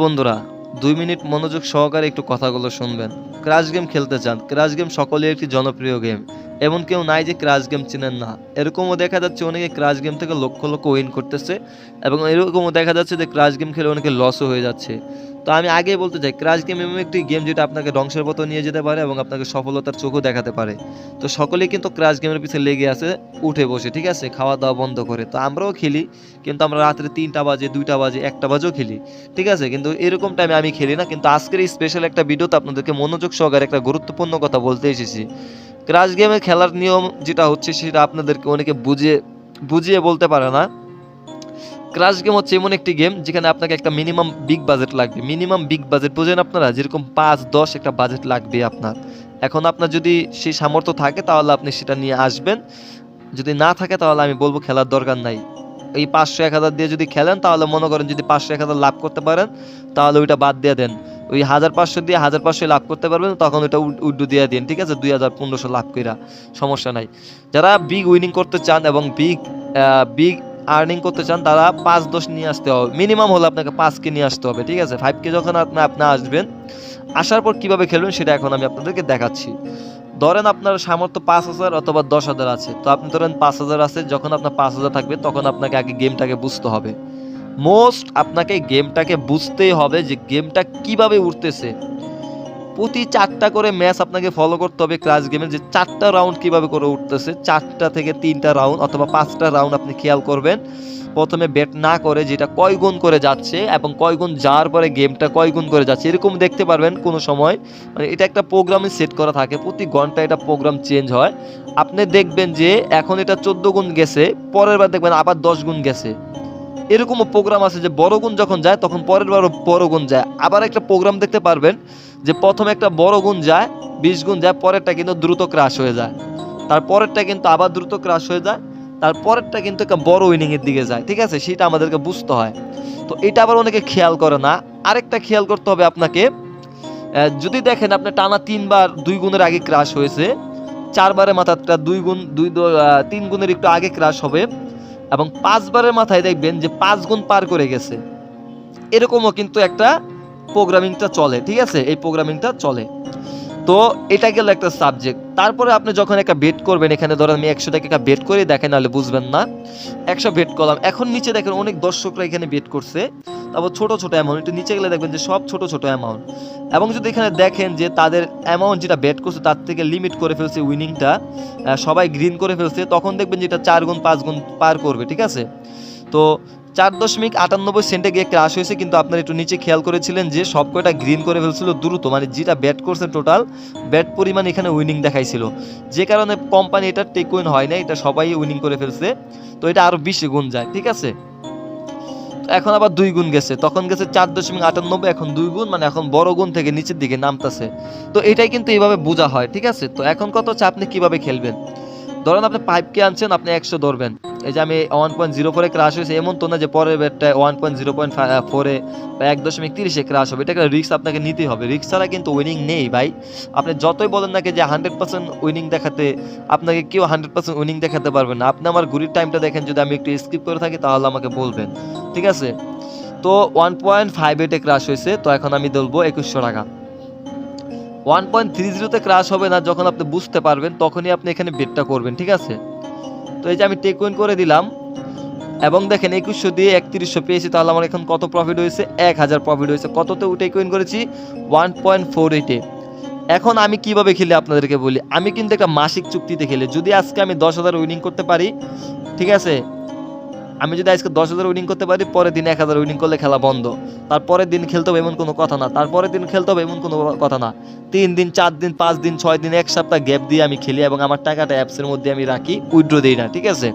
বন্ধুরা, দুই মিনিট মনোযোগ সহকারে একটু কথাগুলো শুনবেন। ক্রাশ গেম খেলতে চান। ক্রাশ গেম সকলেই একটি জনপ্রিয় গেম এমন কেউ নাই যে ক্রাশ গেম চিনেন না। এরকমও দেখা যাচ্ছে অনেকে ক্রাশ গেম থেকে লক্ষ লক্ষ উইন করতেছে এবং এরকমও দেখা যাচ্ছে যে ক্রাশ গেম খেলে অনেকে লসও হয়ে যাচ্ছে। তো আমি আগেই বলতে চাই ক্রাশ গেম এমন একটি গেম যেটা আপনাকে ধ্বংসের পথে নিয়ে যেতে পারে এবং আপনাকে সফলতার চোখও দেখাতে পারে। তো সকলেই কিন্তু ক্রাশ গেমের পিছনে লেগে আছে, উঠে বসে, ঠিক আছে? খাওয়া দাওয়া বন্ধ করে। তো আমরাও খেলি, কিন্তু আমরা রাত্রে তিনটা বাজে, দুইটা বাজে, একটা বাজেও খেলি, ঠিক আছে? কিন্তু এরকম টাইমে আমি খেলি না, কিন্তু আজকের এই স্পেশাল একটা ভিডিওতে আপনাদেরকে মনোযোগ সহকারে একটা গুরুত্বপূর্ণ কথা বলতে এসেছি। ক্রাশ গেমে খেলার নিয়ম যেটা হচ্ছে, সেটা আপনাদেরকে অনেকে বুঝিয়ে বুঝিয়ে বলতে পারে না। ক্রাশ গেম হচ্ছে এমন একটি গেম যেখানে আপনাকে একটা মিনিমাম বিগ বাজেট লাগবে। মিনিমাম বিগ বাজেট বোঝেন আপনারা, যেরকম পাঁচ, দশ একটা বাজেট লাগবে আপনার। এখন আপনার যদি সেই সামর্থ্য থাকে, তাহলে আপনি সেটা নিয়ে আসবেন। যদি না থাকে, তাহলে আমি বলব খেলার দরকার নাই। এই পাঁচশো এক হাজার দিয়ে যদি খেলেন, তাহলে মনে করেন যদি পাঁচশো এক হাজার লাভ করতে পারেন, তাহলে ওইটা বাদ দিয়ে দেন। ওই হাজার পাঁচশো দিয়ে হাজার পাঁচশো লাভ করতে পারবেন, তখন ওইটা উড্ডু দিয়ে দিন, ঠিক আছে? দুই হাজার পনেরোশো লাভ কইরা, সমস্যা নাই। যারা বিগ উইনিং করতে চান এবং বিগ বিগ আর্নিং করতে চান, তারা পাঁচ দশ নিয়ে আসতে হবে। মিনিমাম হলে আপনাকে পাঁচকে নিয়ে আসতে হবে, ঠিক আছে? ফাইভকে যখন আপনি আপনি আসবেন, আসার পর কীভাবে খেলবেন সেটা এখন আমি আপনাদেরকে দেখাচ্ছি। ধরেন আপনার সামর্থ্য পাঁচ হাজার অথবা দশ হাজার আছে, তো আপনি ধরেন পাঁচ হাজার আছে, যখন আপনার পাঁচ হাজার থাকবে, তখন আপনাকে আগে গেমটাকে বুঝতে হবে। মোস্ট আপনাকে গেমটাকে বুঝতেই হবে যে গেমটা কীভাবে উঠতেছে প্রতি চারটা করে ম্যাচ আপনাকে ফলো করতে হবে ক্লাস গেমে যে চারটা রাউন্ড কীভাবে করে উঠতেছে, চারটা থেকে তিনটা রাউন্ড অথবা পাঁচটা রাউন্ড আপনি খেয়াল করবেন। প্রথমে ব্যাট না করে যেটা কয় গুণ করে যাচ্ছে এবং কয় গুণ যাওয়ার পরে গেমটা কয় গুণ করে যাচ্ছে, এরকম দেখতে পারবেন কোনো সময়। মানে এটা একটা প্রোগ্রামে সেট করা থাকে, প্রতি ঘণ্টা এটা প্রোগ্রাম চেঞ্জ হয়। আপনি দেখবেন যে এখন এটা চোদ্দ গুণ গেছে, পরের বার দেখবেন আবার দশ গুণ গেছে। এরকমও প্রোগ্রাম আছে যে বড় গুণ যখন যায়, তখন পরের বারও বড় গুণ যায়। আবার একটা প্রোগ্রাম দেখতে পারবেন যে প্রথমে একটা বড় গুণ যায়, বিশ গুণ যায়, পরেরটা কিন্তু দ্রুত ক্রাশ হয়ে যায়। তারপরেরটা কিন্তু আবার দ্রুত ক্রাশ হয়ে যায় তারপরেরটা কিন্তু একটা বড় উইনিংয়ের দিকে যায়, ঠিক আছে? সেটা আমাদেরকে বুঝতে হয়। তো এটা আবার অনেকে খেয়াল করে না। আরেকটা খেয়াল করতে হবে আপনাকে যদি দেখেন আপনি টানা তিনবার দুই গুণের আগে ক্রাশ হয়েছে চারবারের মাথাটা দুই গুণ, দুই তিন গুণের একটু আগে ক্রাশ হবে এবং পাঁচবারের মাথায় দেখবেন যে পাঁচ গুণ পার করে গেছে। এরকমও কিন্তু একটা প্রোগ্রামিংটা চলে, ঠিক আছে? এই প্রোগ্রামিংটা চলে। তো এটা গেল একটা সাবজেক্ট তারপরে আপনি যখন একটা বেট করবেন, এখানে ধরেন আমি একশো টাকা বেট করে দেখেন, নাহলে বুঝবেন না। একশো বেট করলাম। এখন নিচে দেখেন অনেক দর্শকরা এখানে বেট করছে। তারপর ছোট ছোট অ্যামাউন্ট একটু নিচে গেলে দেখবেন যে সব ছোট ছোট অ্যামাউন্ট এবং যদি এখানে দেখেন যে তাদের অ্যামাউন্ট যেটা বেট করছে, তার থেকে লিমিট করে ফেলছে উইনিংটা সবাই গ্রিন করে ফেলছে, তখন দেখবেন যে এটা চার গুণ, পাঁচ গুণ পার করবে, ঠিক আছে? তো চার দশমিক আটানব্বই সেন্টে গিয়ে ক্রাশ হয়েছে, কিন্তু আপনারা একটু নিচে খেয়াল করেছিলেন যে সব কয়টা গ্রিন করে ফেলছিল দ্রুত মানে যেটা ব্যাট করছে টোটাল ব্যাট পরিমাণ এখানে উইনিং দেখাইছিল। যে কারণে কোম্পানি এটা টেক উইন হয় না এটা সবাই উইনিং করে ফেলছে। তো এটা আরও বেশি গুণ যায়, ঠিক আছে? এখন আবার দুই গুণ গেছে, তখন গেছে চার দশমিক আটানব্বই, এখন দুই গুণ মানে এখন বড় গুণ থেকে নিচের দিকে নামতেছে। তো এটাই কিন্তু এইভাবে বোঝা হয়, ঠিক আছে? তো এখন কত হচ্ছে, আপনি কীভাবে খেলবেন? ধরেন আপনি ফাইভ কে আনছেন, আপনি একশো ধরবেন। এই যে আমি ওয়ান পয়েন্ট জিরো ফোরে ক্রাশ হয়েছে, এমন তো না যে পরের ব্যাটটায় ওয়ান পয়েন্ট জিরো পয়েন্ট ফোরে বা এক দশমিক তিরিশে ক্রাশ হবে। এটা একটা রিস্ক আপনাকে নিতেই হবে। রিক্স ছাড়া কিন্তু উইনিং নেই ভাই। আপনি যতই বলেন নাকি যে হান্ড্রেড পার্সেন্ট উইনিং দেখাতে, আপনাকে কেউ হান্ড্রেড পার্সেন্ট উইনিং দেখাতে পারবে না। আপনি আমার ঘুরির টাইমটা দেখেন, যদি আমি একটু স্কিপ করে থাকি, তাহলে আমাকে বলবেন। ঠিক আছে? তো ওয়ান পয়েন্ট ফাইভ এইটে ক্রাশ হয়েছে, তো এখন আমি বলব একুশশো টাকা। ওয়ান পয়েন্ট থ্রি জিরোতে ক্রাশ হবে না যখন আপনি বুঝতে পারবেন, তখনই আপনি এখানে বেটটা করবেন। ঠিক আছে? তো এই যে আমি টেক উইন করে দিলাম, এবং দেখেন একুশশো দিয়ে একত্রিশশো পেয়েছি, তাহলে আমার এখন কত প্রফিট হয়েছে? এক হাজার প্রফিট হয়েছে। কততে টেক উইন করেছি? ওয়ান পয়েন্ট ফোর এইটে এখন আমি কীভাবে খেলি আপনাদেরকে বলি? আমি কিন্তু একটা মাসিক চুক্তিতে খেলি। যদি আজকে আমি দশ হাজার উইনিং করতে পারি, ঠিক আছে? আমি যদি আজকে দশ হাজার উইনিং করতে পারি, পরের দিন এক হাজার উইনিং করলে খেলা বন্ধ। তারপরের দিন খেলতে হবে এমন কোনো কথা না। তারপরের দিন খেলতে হবে এমন কোনো কথা না। তিন দিন, চার দিন, পাঁচ দিন, ছয় দিন, এক সপ্তাহ গ্যাপ দিয়ে আমি খেলি এবং আমার টাকাটা অ্যাপসের মধ্যে আমি রাখি উইড্রো দিই না, ঠিক আছে?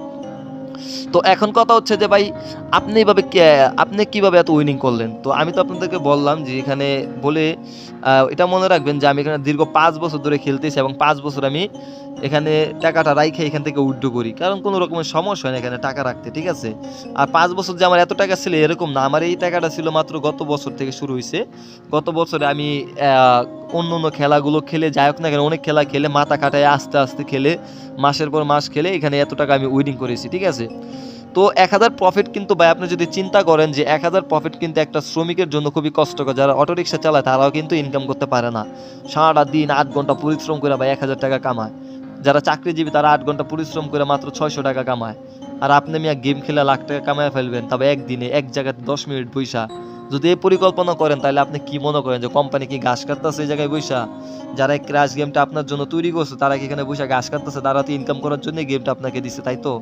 তো এখন কথা হচ্ছে যে ভাই, আপনি এভাবে আপনি কীভাবে এত উইনিং করলেন? তো আমি তো আপনাদেরকে বললাম যে এখানে বলে এটা মনে রাখবেন যে আমি এখানে দীর্ঘ পাঁচ বছর ধরে খেলতেছি এবং পাঁচ বছর আমি এখানে টাকাটা রাইখে এখান থেকে উইড্রো করি। কারণ কোনো রকমের সমস্যা হয় না এখানে টাকা রাখতে, ঠিক আছে? আর পাঁচ বছর যে আমার এত টাকা ছিল এরকম না। আমার এই টাকাটা ছিল মাত্র গত বছর থেকে শুরু হয়েছে গত বছরে আমি অন্য অন্য খেলাগুলো খেলে, যাই হোক না কেন, অনেক খেলা খেলে, মাথা কাটায় আস্তে আস্তে খেলে, মাসের পর মাস খেলে এখানে এত টাকা আমি উইনিং করেছি, ঠিক আছে? তো এক হাজার প্রফিট কিন্তু ভাই, আপনি যদি চিন্তা করেন যে এক হাজার প্রফিট কিন্তু একটা শ্রমিকের জন্য খুবই কষ্টকর, যারা অটোরিক্সা চালায় তারাও কিন্তু ইনকাম করতে পারে না। সারাটা দিন আট ঘণ্টা পরিশ্রম করে ভাই এক হাজার টাকা কামায়। যারা চাকরিজীবী তারা আট ঘণ্টা পরিশ্রম করে মাত্র ছয়শো টাকা কামায়। আর আপনি মিয়া গেম খেলে লাখ টাকা কামায় ফেলবেন, তবে একদিনে এক জায়গাতে দশ মিনিট বৈশা যদি এই পরিকল্পনা করেন, তাহলে আপনি কি মনে করেন যে কোম্পানি কি ঘাস কাটতেছে এই জায়গায় বৈশা? যারা এই ক্র্যাশ গেমটা আপনার জন্য তৈরি করছে, তারা কি এখানে বৈশা ঘাস কাটতেছে? তারা তো ইনকাম করার জন্য গেমটা আপনাকে দিচ্ছে তাই তো?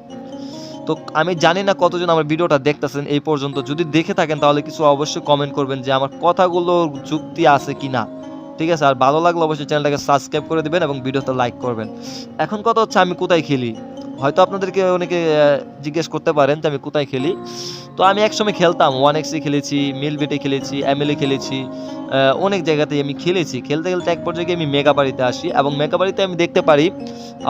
তো আমি জানি না কতজন আমার ভিডিওটা দেখতেছেন এই পর্যন্ত। যদি দেখে থাকেন, তাহলে কিছু অবশ্যই কমেন্ট করবেন যে আমার কথাগুলো যুক্তি আছে কি না ঠিক আছে? আর ভালো লাগলে অবশ্যই চ্যানেলটাকে সাবস্ক্রাইব করে দেবেন এবং ভিডিওটা লাইক করবেন। এখন কথা হচ্ছে আমি কোথায় খেলি? হয়তো আপনাদেরকে অনেকে জিজ্ঞেস করতে পারেন যে আমি কোথায় খেলি। তো আমি একসময় খেলতাম ওয়ান এক্সে খেলেছি মিলবেটে খেলেছি এমএলএ খেলেছি অনেক জায়গাতেই আমি খেলেছি। খেলতে খেলতে এক পর্যায়ে আমি মেগা বাড়িতে আসি এবং মেগা বাড়িতে আমি দেখতে পারি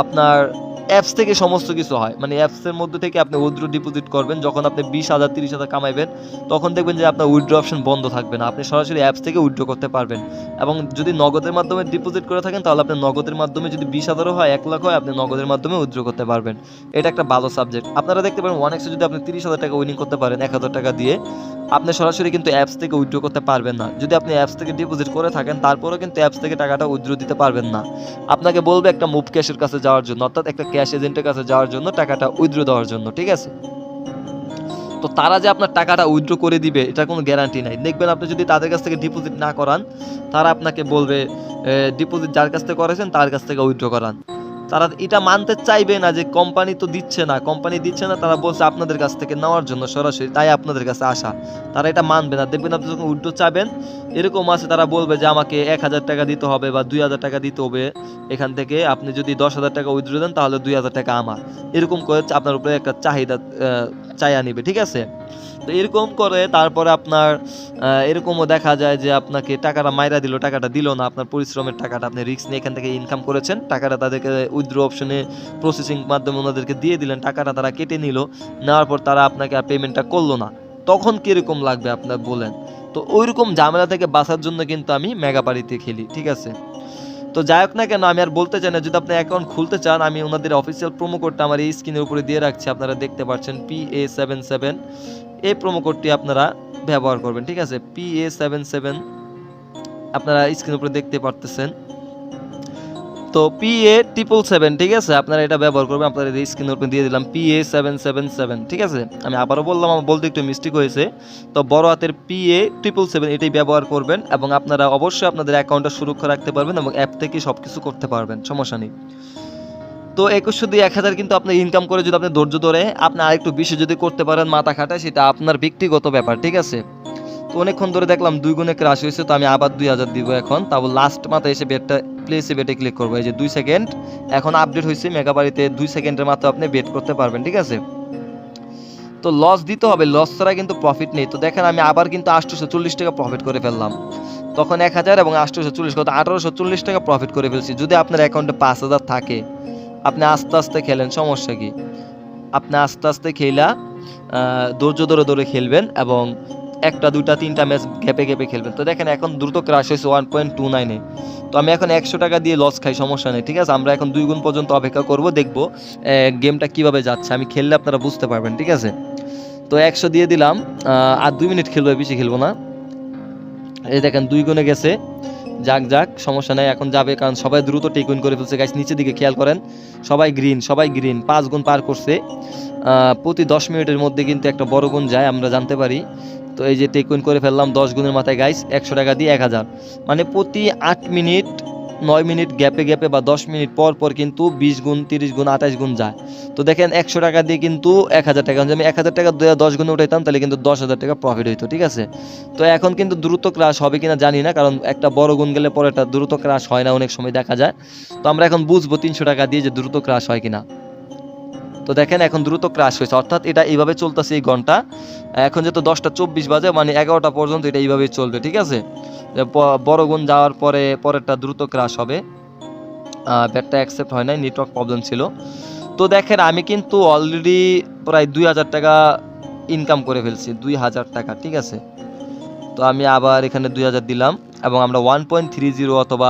আপনার অ্যাপস থেকে সমস্ত কিছু হয়। মানে অ্যাপসের মধ্যে থেকে আপনি উইথড্র ডিপোজিট করবেন, যখন আপনি বিশ হাজার, তিরিশ হাজার কামাইবেন, তখন দেখবেন যে আপনার উইথড্র অপশন বন্ধ থাকবে না। আপনি সরাসরি অ্যাপস থেকে উইথড্র করতে পারবেন। এবং যদি নগদের মাধ্যমে ডিপোজিট করে থাকেন, তাহলে আপনি নগদের মাধ্যমে যদি বিশ হাজারও হয়, এক লাখ হয়, আপনি নগদের মাধ্যমে উইথড্র করতে পারবেন। এটা একটা ভালো সাবজেক্ট আপনারা দেখতে পারেন ওয়ান এক্সে যদি আপনি তিরিশ হাজার টাকা উইনিং করতে পারেন, এক হাজার টাকা দিয়ে আপনি সরাসরি কিন্তু অ্যাপস থেকে উইথড্র করতে পারবেন না। যদি আপনি অ্যাপস থেকে ডিপোজিট করে থাকেন, তারপরেও কিন্তু অ্যাপস থেকে টাকাটা উইথড্র দিতে পারবেন না। আপনাকে বলবে একটা মুভ ক্যাশের কাছে যাওয়ার জন্য, অর্থাৎ একটা ক্যাশ এজেন্টের কাছে যাওয়ার জন্য টাকাটা উইথড্র দেওয়ার জন্য, ঠিক আছে? তো তারা যে আপনার টাকাটা উইথড্র করে দিবে, এটা কোনো গ্যারান্টি নাই। দেখবেন আপনি যদি তাদের কাছ থেকে ডিপোজিট না করান, তারা আপনাকে বলবে ডিপোজিট যার কাছ থেকে করেছেন, তার কাছ থেকে উইথড্র করান। তারা এটা মানতে চাইবে না যে কোম্পানি তো দিচ্ছে না কোম্পানি দিচ্ছে না, তারা বলছে আপনাদের কাছ থেকে নেওয়ার জন্য সরাসরি, তাই আপনাদের কাছে আসা। তারা এটা মানবে না। দেখবেন আপনি যখন উইথড্র চাবেন, এরকম আছে, তারা বলবে যে আমাকে এক হাজার টাকা দিতে হবে বা দুই হাজার টাকা দিতে হবে। এখান থেকে আপনি যদি দশ হাজার টাকা উইথড্র দেন, তাহলে দুই হাজার টাকা আমার। এরকম করে আপনার উপরে একটা চাহিদা চায়া নিবে, ঠিক আছে? তো এরকম করে তারপরে আপনার এরকমও দেখা যায় যে আপনাকে টাকাটা মাইরা দিল, টাকাটা দিল না, আপনার পরিশ্রমের টাকাটা আপনি রিস্ক নিয়ে এখান থেকে ইনকাম করেছেন, টাকাটা তাদেরকে উইথড্র অপশনে প্রসেসিং মাধ্যমে ওনাদেরকে দিয়ে দিলেন, টাকাটা তারা কেটে নিল, নেওয়ার পর তারা আপনাকে আর পেমেন্টটা করল না। তখন কীরকম লাগবে আপনার বলেন? তো ওইরকম ঝামেলা থেকে বাঁচার জন্য কিন্তু আমি মেগাবাড়িতে খেলি, ঠিক আছে? তো যাই হোক না কেন, আমি আর বলতে চাই না, যদি আপনি অ্যাকাউন্ট খুলতে চান, আমি ওনাদের অফিসিয়াল প্রোমো কোডটা আমার এই স্ক্রিনের উপরে দিয়ে রাখছি, আপনারা দেখতে পাচ্ছেন পি এ সেভেন সেভেন এই প্রোমো কোডটি আপনারা ব্যবহার করবেন, ঠিক আছে? পি এ সেভেন সেভেন আপনারা স্ক্রিনের উপরে দেখতে পারতেছেন। তো পি এ ট্রিপল সেভেন ঠিক আছে? আপনারা এটা ব্যবহার করবেন আপনারা এই স্ক্রিনের উপরে দিয়ে দিলাম P A seven seven seven ঠিক আছে? আমি আবারও বললাম, আমার বলতে একটু মিস্টেক হয়েছে। তো বড় হাতের পি এ ট্রিপল সেভেন এটাই ব্যবহার করবেন এবং আপনারা অবশ্যই আপনাদের অ্যাকাউন্টটা সুরক্ষা রাখতে পারবেন এবং অ্যাপ থেকে সব কিছু করতে পারবেন, সমস্যা নেই। তো একুশশো দিয়ে এক হাজার কিন্তু আপনি ইনকাম করে যদি আপনি ধৈর্য ধরে আপনি আরেকটু বেশি যদি করতে পারেন মাথা খাটায়, সেটা আপনার ব্যক্তিগত ব্যাপার, ঠিক আছে? তো অনেকক্ষণ ধরে দেখলাম দুই গুণে ক্রাশ হয়েছে, তো আমি আবার দুই হাজার দিব এখন। তারপর লাস্ট মাথায় এসে বেডটা প্লেসে বেটে ক্লিক করব। এই যে দুই সেকেন্ড এখন আপডেট হয়েছে মেগাবাড়িতে দুই সেকেন্ডের মাত্র আপনি বেট করতে পারবেন, ঠিক আছে? তো লস দিতে হবে লস ছাড়া কিন্তু প্রফিট নেই। তো দেখেন, আমি আবার কিন্তু আটশোশো চল্লিশ টাকা প্রফিট করে ফেললাম। তখন এক হাজার এবং আটশোশো চল্লিশ কত আঠারোশো চল্লিশ টাকা প্রফিট করে ফেলছি। যদি আপনার অ্যাকাউন্টে পাঁচ হাজার থাকে আপনি আস্তে আস্তে খেলেন, সমস্যা কি? আপনি আস্তে আস্তে খেলা ধৈর্য ধরে ধরে খেলবেন এবং একটা, দুইটা, তিনটা ম্যাচ গ্যাপে গ্যাপে খেলবেন। তো দেখেন, এখন দ্রুত ক্রাশ হয়েছে ওয়ান পয়েন্ট টু নাইনে তো আমি এখন একশো টাকা দিয়ে লস খাই, সমস্যা নেই, ঠিক আছে? আমরা এখন দুই গুণ পর্যন্ত অপেক্ষা করব, দেখব গেমটা কীভাবে যাচ্ছে। আমি খেললে আপনারা বুঝতে পারবেন, ঠিক আছে? তো একশো দিয়ে দিলাম আর দুই মিনিট খেলব, বেশি খেলব না। এই দেখেন, দুই গুণে গেছে যাক যাক, সমস্যা নেই, এখন যাবে, কারণ সবাই দ্রুত টেক উইন করে ফেলছে। গাছ নিচের দিকে খেয়াল করেন, সবাই গ্রিন সবাই গ্রিন পাঁচ গুণ পার করছে। প্রতি দশ মিনিটের মধ্যে কিন্তু একটা বড় গুণ যায়, আমরা জানতে পারি। তো এই যে টেক উইন করে ফেললাম দশ গুণের মাথায় গাইস একশো টাকা দিয়ে এক হাজার। মানে প্রতি আট মিনিট নয় মিনিট গ্যাপে গ্যাপে বা দশ মিনিট পর পর কিন্তু বিশ গুণ, তিরিশ গুণ, আঠাশ গুণ যায়। তো দেখেন একশো টাকা দিয়ে কিন্তু এক হাজার টাকা। আমি এক হাজার টাকা দশ গুণে উঠাইতাম, তাহলে কিন্তু দশ হাজার টাকা প্রফিট হইতো, ঠিক আছে? তো এখন কিন্তু দ্রুত ক্রাশ হবে কিনা জানি না, কারণ একটা বড় গুণ গেলে পরে একটা দ্রুত ক্রাশ হয় না, অনেক সময় দেখা যায়। তো আমরা এখন বুঝব তিনশো টাকা দিয়ে যে দ্রুত ক্রাশ হয় কিনা। তো দেখেন এখন দ্রুত ক্রাশ হয়েছে। অর্থাৎ এটা এইভাবে চলতেছে এই ঘণ্টা। এখন যেহেতু দশটা চব্বিশ বাজে মানে এগারোটা পর্যন্ত এটা এইভাবেই চলবে, ঠিক আছে? বড় গুণ যাওয়ার পরে পরেরটা দ্রুত ক্রাশ হবে। ব্যাটটা অ্যাকসেপ্ট হয় নাই নেটওয়ার্ক প্রবলেম ছিল। তো দেখেন আমি কিন্তু অলরেডি প্রায় দুই হাজার টাকা ইনকাম করে ফেলছি, দুই হাজার টাকা, ঠিক আছে? তো আমি আবার এখানে দুই হাজার দিলাম এবং আমরা ওয়ান পয়েন্ট থ্রি জিরো অথবা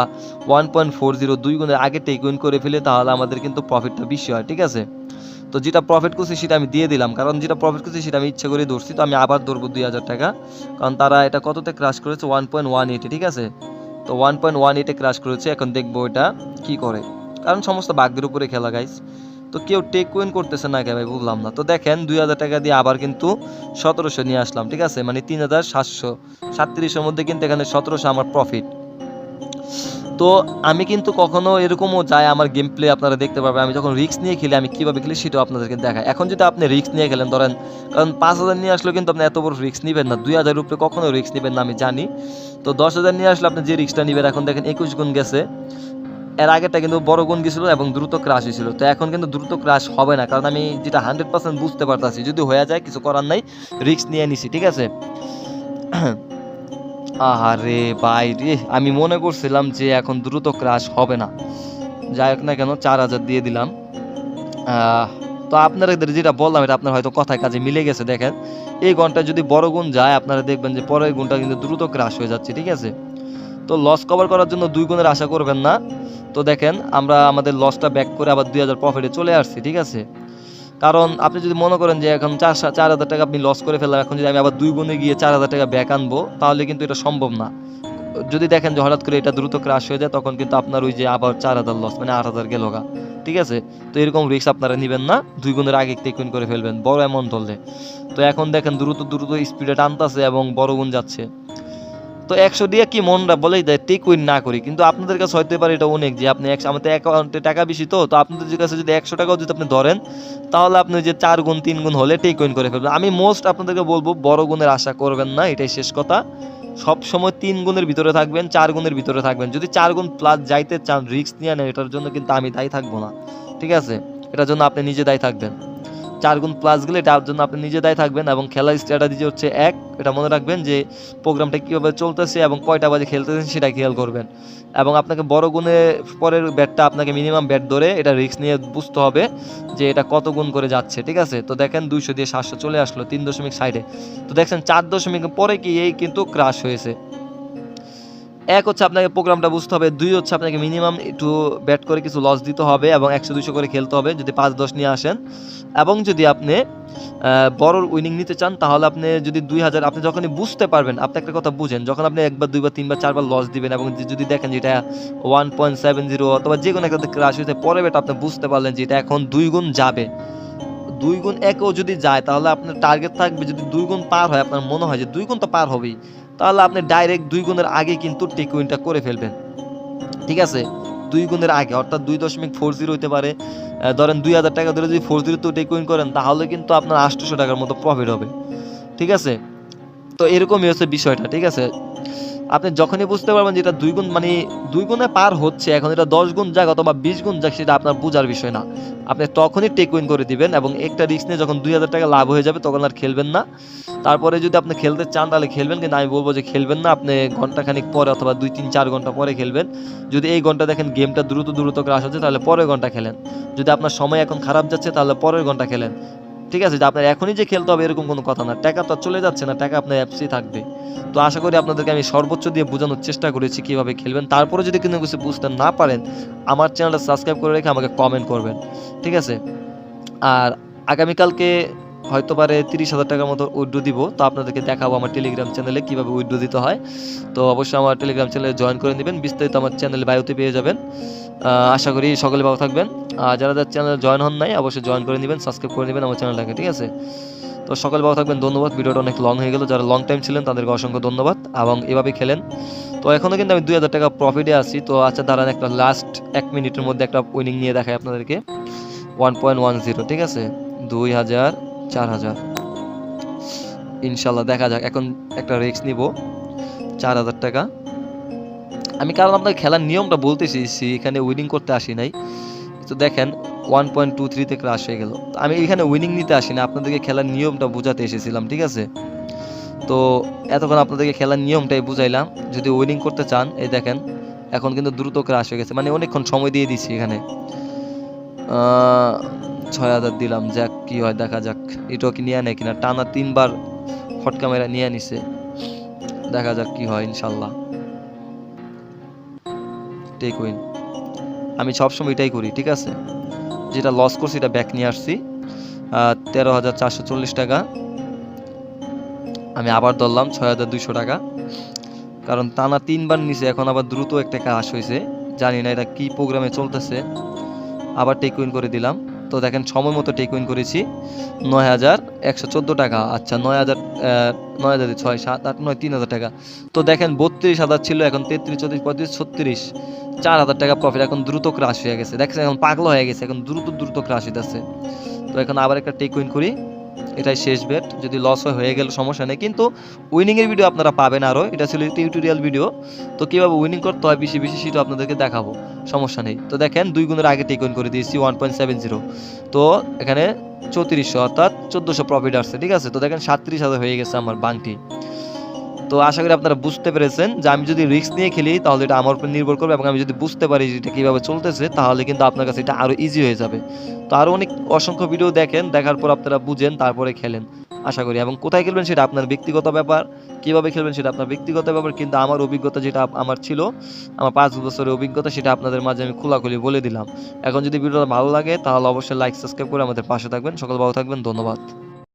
ওয়ান পয়েন্ট ফোর জিরো দুই গুণের আগে টেক উইন করে ফেলে, তাহলে আমাদের কিন্তু প্রফিটটা বেশি হয়, ঠিক আছে? তো যেটা প্রফিট করছি সেটা আমি দিয়ে দিলাম। কারণ যেটা প্রফিট করছি সেটা আমি ইচ্ছে করে ধরছি, তো আমি আবার ধরবো দুই হাজার টাকা। কারণ তারা এটা কততে ক্রাশ করেছে? ওয়ান পয়েন্ট ওয়ান এইটে ঠিক আছে? তো ওয়ান পয়েন্ট ওয়ান এইটে ক্রাশ করেছে, এখন দেখব এটা কি করে। কারণ সমস্ত বাঘদের উপরে খেলা গাইস তো কেউ টেক উইন করতেছে না কে ভাই বুঝলাম না। তো দেখেন, দুই হাজার টাকা দিয়ে আবার কিন্তু সতেরোশো নিয়ে আসলাম, ঠিক আছে? মানে তিন হাজার সাতশো, সাতত্রিশের মধ্যে কিন্তু এখানে সতেরোশো আমার প্রফিট তো আমি কিন্তু কখনো এরকমও যায় আমার গেম প্লে আপনারা দেখতে পারবেন। আমি যখন রিস্ক নিয়ে খেলি, আমি কীভাবে খেলি সেটাও আপনাদেরকে দেখাই এখন যদি আপনি রিস্ক নিয়ে খেলেন, ধরেন, কারণ পাঁচ হাজার নিয়ে আসলেও কিন্তু আপনি এত বড় রিস্ক নেবেন না। দুই হাজার রুপে কখনো রিস্ক নেবেন না, আমি জানি। তো দশ হাজার নিয়ে আসলে আপনি যে রিস্কটা নেবেন, এখন দেখেন একুশ গুণ গেছে। এর আগেটা কিন্তু বড় গুণ গেছিল এবং দ্রুত ক্রাশ হয়েছিল। তো এখন কিন্তু দ্রুত ক্রাশ হবে না, কারণ আমি যেটা হান্ড্রেড পার্সেন্ট বুঝতে পারতাছি, যদি হয়ে যায়, কিছু করার নাই রিস্ক নিয়ে নিছি, ঠিক আছে? আহারে ভাই রে, আমি মনে করছিলাম যে এখন দ্রুত ক্রাশ হবে না। যাই হোক না কেন, চার হাজার দিয়ে দিলাম। তো আপনাদের যেটা বললাম, এটা আপনার হয়তো কথায় কাজে মিলে গেছে, দেখেন। এই ঘন্টায় যদি বড় গুণ যায়, আপনারা দেখবেন যে পরের গুণটা কিন্তু দ্রুত ক্রাশ হয়ে যাচ্ছে, ঠিক আছে? তো লস কভার করার জন্য দুই গুণের আশা করবেন না। তো দেখেন, আমরা আমাদের লসটা ব্যাক করে আবার দুই হাজার প্রফিটে চলে আসছি, ঠিক আছে? কারণ আপনি যদি মনে করেন যে এখন চার চার হাজার টাকা আপনি লস করে ফেললাম এখন যদি আমি আবার দুই গুণে গিয়ে চার হাজার টাকা ব্যাক আনব, তাহলে কিন্তু এটা সম্ভব না। যদি দেখেন যে হঠাৎ করে এটা দ্রুত ক্রাশ হয়ে যায়, তখন কিন্তু আপনার ওই যে আবার চার হাজার লস মানে আট হাজার গেল গা। ঠিক আছে? তো এরকম রিস্ক আপনারা নেবেন না, দুই গুণের আগে টেকুইন করে ফেলবেন, বড় অ্যামাউন্ট ধরলে। তো এখন দেখেন দ্রুত দ্রুত স্পিডে টানতাছে এবং বড় গুণ যাচ্ছে। তো একশো দিয়ে কি মনটা বলেই দেয়? টেক না করি। কিন্তু আপনাদের কাছে হইতে পারে এটা অনেক যে আপনি একশো আমাদের অ্যাকাউন্টে টাকা বেশি তো তো আপনাদের কাছে যদি একশো টাকাও যদি আপনি ধরেন, তাহলে আপনি যে চার গুণ, তিন গুণ হলে টেক উইন করে ফেলবেন। আমি মোস্ট আপনাদেরকে বলব, বড় গুণের আশা করবেন না, এটাই শেষ কথা। সব সময় তিন গুণের ভিতরে থাকবেন, চার গুণের ভিতরে থাকবেন। যদি চার গুণ প্লাস যাইতে চান রিস্ক নিয়ে নেন, এটার জন্য কিন্তু আমি দায়ী থাকব না। ঠিক আছে? এটার জন্য আপনি নিজে দায়ী থাকবেন। চার গুণ প্লাস গেলে এটার জন্য আপনি নিজে দায়ী থাকবেন এবং খেলার স্ট্র্যাটাজি হচ্ছে এক, এটা মনে রাখবেন যে প্রোগ্রামটা কীভাবে চলতেছে এবং কয়টা বাজে খেলতেছেন সেটা খেয়াল করবেন। এবং আপনাকে বড় গুণে পরের ব্যাটটা আপনাকে মিনিমাম ব্যাট ধরে এটা রিস্ক নিয়ে বুঝতে হবে যে এটা কত গুণ করে যাচ্ছে, ঠিক আছে? তো দেখেন দুইশো দিয়ে সাতশো চলে আসলো তিন দশমিক সাইডে তো দেখছেন চার দশমিক পরে কি এই কিন্তু ক্রাশ হয়েছে। এক হচ্ছে আপনাকে প্রোগ্রামটা বুঝতে হবে, দুই হচ্ছে আপনাকে মিনিমাম একটু ব্যাট করে কিছু লস দিতে হবে এবং একশো দুশো করে খেলতে হবে যদি পাঁচ দশ নিয়ে আসেন। এবং যদি আপনি বড় উইনিং নিতে চান, তাহলে আপনি যদি দুই হাজার, আপনি যখনই বুঝতে পারবেন, আপনি একটা কথা বুঝেন, যখন আপনি একবার, দুইবার, তিনবার, চারবার লস দিবেন এবং যদি দেখেন যে এটা ওয়ান পয়েন্ট সেভেন জিরো অথবা যে কোনো একটা ক্রাশ হয়েছে, পরে বেটা আপনি বুঝতে পারলেন যে এটা এখন দুই গুণ যাবে। দুই গুণ একও যদি যায়, তাহলে আপনার টার্গেট থাকবে যদি দুই গুণ পার হয়, আপনার মনে হয় যে দুই গুণ তো পার হবেই। তাহলে আপনি ডাইরেক্ট দুই গুণের আগে কিন্তু টেক উইনটা করে ফেলবেন। ঠিক আছে? দুই গুণের আগে, অর্থাৎ দুই দশমিক ফোর জিরো হতে পারে। ধরেন দুই হাজার টাকা ধরে যদি ফোর জিরো টেক উইন করেন, তাহলে কিন্তু আপনার আটশোশো টাকার মতো প্রফিট হবে। ঠিক আছে? তো এরকমই হচ্ছে বিষয়টা, ঠিক আছে? আপনি যখনই বুঝতে পারবেন যে এটা দুই গুণ মানে দুই গুণে পার হচ্ছে, এখন এটা দশ গুণ যাক অথবা বিশ গুণ যাক, সেটা আপনার বোঝার বিষয় না। আপনি তখনই টেক উইন করে দিবেন এবং একটা রিস্ক নিয়ে যখন দুই হাজার টাকা লাভ হয়ে যাবে, তখন আর খেলবেন না। তারপরে যদি আপনি খেলতে চান, তাহলে খেলবেন, কিন্তু আমি বলব যে খেলবেন না। আপনি ঘন্টাখানিক পরে অথবা দুই, তিন, চার ঘণ্টা পরে খেলবেন। যদি এই ঘণ্টা দেখেন গেমটা দ্রুত দ্রুত ক্রাশ হচ্ছে, তাহলে পরের ঘণ্টা খেলেন। যদি আপনার সময় এখন খারাপ যাচ্ছে, তাহলে পরের ঘণ্টা খেলেন। ঠিক আছে, যে আপনার এখনই যে খেলতে হবে এরকম কোনো কথা না। টাকা তো চলে যাচ্ছে না, টাকা আপনার অ্যাপসই থাকবে। তো আশা করি আপনাদেরকে আমি সর্বোচ্চ দিয়ে বোঝানোর চেষ্টা করেছি কীভাবে খেলবেন। তারপরে যদি কোনো কিছু বুঝতে না পারেন, আমার চ্যানেলটা সাবস্ক্রাইব করে রেখে আমাকে কমেন্ট করবেন। ঠিক আছে? আর আগামীকালকে হয়তো পারে তিরিশ হাজার টাকার মতো উইড্রো দিব। তো আপনাদেরকে দেখাবো আমার টেলিগ্রাম চ্যানেলে কীভাবে উইড্রো দিতে হয়। তো অবশ্যই আমার টেলিগ্রাম চ্যানেলে জয়েন করে নেবেন। বিস্তারিত আমার চ্যানেলে বায়ুতে পেয়ে যাবেন। আশা করি সকলে ভালো থাকবেন। আর যারা যারা চ্যানেলে জয়েন হন নাই, অবশ্যই জয়েন করে নেবেন সাবস্ক্রাইব করে নেবেন আমার চ্যানেলটাকে ঠিক আছে? তো সকলে ভালো থাকবেন, ধন্যবাদ। ভিডিওটা অনেক লং হয়ে গেল। যারা লং টাইম ছিলেন, তাদেরকে অসংখ্য ধন্যবাদ। এবং এভাবে খেলেন। তো এখনও কিন্তু আমি দুই হাজার টাকা প্রফিটে আছি। তো আচ্ছা দাঁড়ান একটা লাস্ট এক মিনিটের মধ্যে একটা উইনিং নিয়ে দেখাই আপনাদেরকে। ওয়ান পয়েন্ট ওয়ান জিরো ঠিক আছে? দুই হাজার, চার হাজার। ইনশাল্লাহ দেখা যাক। এখন একটা রিস্ক নিব। চার হাজার টাকা। আমি কারণ আপনাকে খেলার নিয়মটা বলতেছি এখানে উইনিং করতে আসি নাই। তো দেখেন ওয়ান পয়েন্ট টু থ্রিতে ক্রাশ হয়ে গেল। আমি এখানে উইনিং নিতে আসি না আপনাদেরকে খেলার নিয়মটা বোঝাতে এসেছিলাম, ঠিক আছে? তো এতক্ষণ আপনাদেরকে খেলার নিয়মটাই বুঝাইলাম, যদি উইনিং করতে চান, এই দেখেন, এখন কিন্তু দ্রুত ক্রাশ হয়ে গেছে মানে অনেকক্ষণ সময় দিয়ে দিচ্ছি এখানে। ছয় হাজার দিলাম, যাক কি হয়, দেখা যাক, এটাও কি নিয়ে নেয় কিনা। টানা তিনবার হট ক্যামেরা নিয়ে নিছে, দেখা যাক কি হয়, ইনশাল্লাহ। টেক উইন আমি সবসময় এটাই করি, ঠিক আছে? যেটা লস করছি, এটা ব্যাক নিয়ে আসছি। তেরো হাজার চারশো চল্লিশ টাকা। আমি আবার ধরলাম ছয় হাজার দুইশো টাকা। কারণ টানা তিনবার নিচে এখন আবার দ্রুত একটা কাজ হয়েছে। জানি না এটা কি প্রোগ্রামে চলতেছে। আবার টেক করে দিলাম। তো দেখেন সময় মতো টেক উইন করেছি নয় হাজার একশো চোদ্দ টাকা। আচ্ছা নয় হাজার নয় হাজার ছয়, সাত, আট, নয়, তিন হাজার টাকা। তো দেখেন বত্রিশ হাজার ছিল, এখন তেত্রিশ, চৌত্রিশ, পঁয়ত্রিশ, ছত্রিশ, চার হাজার টাকা প্রফিট এখন দ্রুত ক্রাশ হয়ে গেছে। দেখছেন এখন পাগলো হয়ে গেছে, এখন দ্রুত দ্রুত ক্রাশ হইতেছে। তো এখন আবার একটা টেক উইন করি। এটাই শেষ বেট যদি লস হয়, হয়ে গেল, সমস্যা নেই। কিন্তু উইনিংয়ের ভিডিও আপনারা পাবেন আরও। এটা ছিল টিউটোরিয়াল ভিডিও তো কীভাবে উইনিং করতে হয়, বেশি বেশি সেটা আপনাদেরকে দেখাবো। সমস্যা নেই। তো দেখেন, দুই গুণের আগে টেক করে দিয়েছি ওয়ান পয়েন্ট সেভেন জিরো তো এখানে চৌত্রিশশো, অর্থাৎ চোদ্দোশো প্রফিট আসছে, ঠিক আছে? তো দেখেন, সাতত্রিশ হাজার হয়ে গেছে আমার বাংটি তো আশা করি আপনারা বুঝতে পেরেছেন যে আমি যদি রিস্ক নিয়ে খেলি, তাহলে এটা আমার উপর নির্ভর করবে এবং আমি যদি বুঝতে পারি যে এটা কীভাবে চলতেছে, তাহলে কিন্তু আপনার কাছে এটা আরও ইজি হয়ে যাবে। তো আরও অনেক অসংখ্য ভিডিও দেখেন, দেখার পর আপনারা বুঝেন, তারপরে খেলেন, আশা করি। এবং কোথায় খেলবেন সেটা আপনার ব্যক্তিগত ব্যাপার, কীভাবে খেলবেন সেটা আপনার ব্যক্তিগত ব্যাপার, কিন্তু আমার অভিজ্ঞতা যেটা আমার ছিল, আমার পাঁচ বছরের অভিজ্ঞতা, সেটা আপনাদের মাঝে আমি খোলাখুলি বলে দিলাম। এখন যদি ভিডিওটা ভালো লাগে, তাহলে অবশ্যই লাইক সাবস্ক্রাইব করে আমাদের পাশে থাকবেন। সকল ভালো থাকবেন, ধন্যবাদ।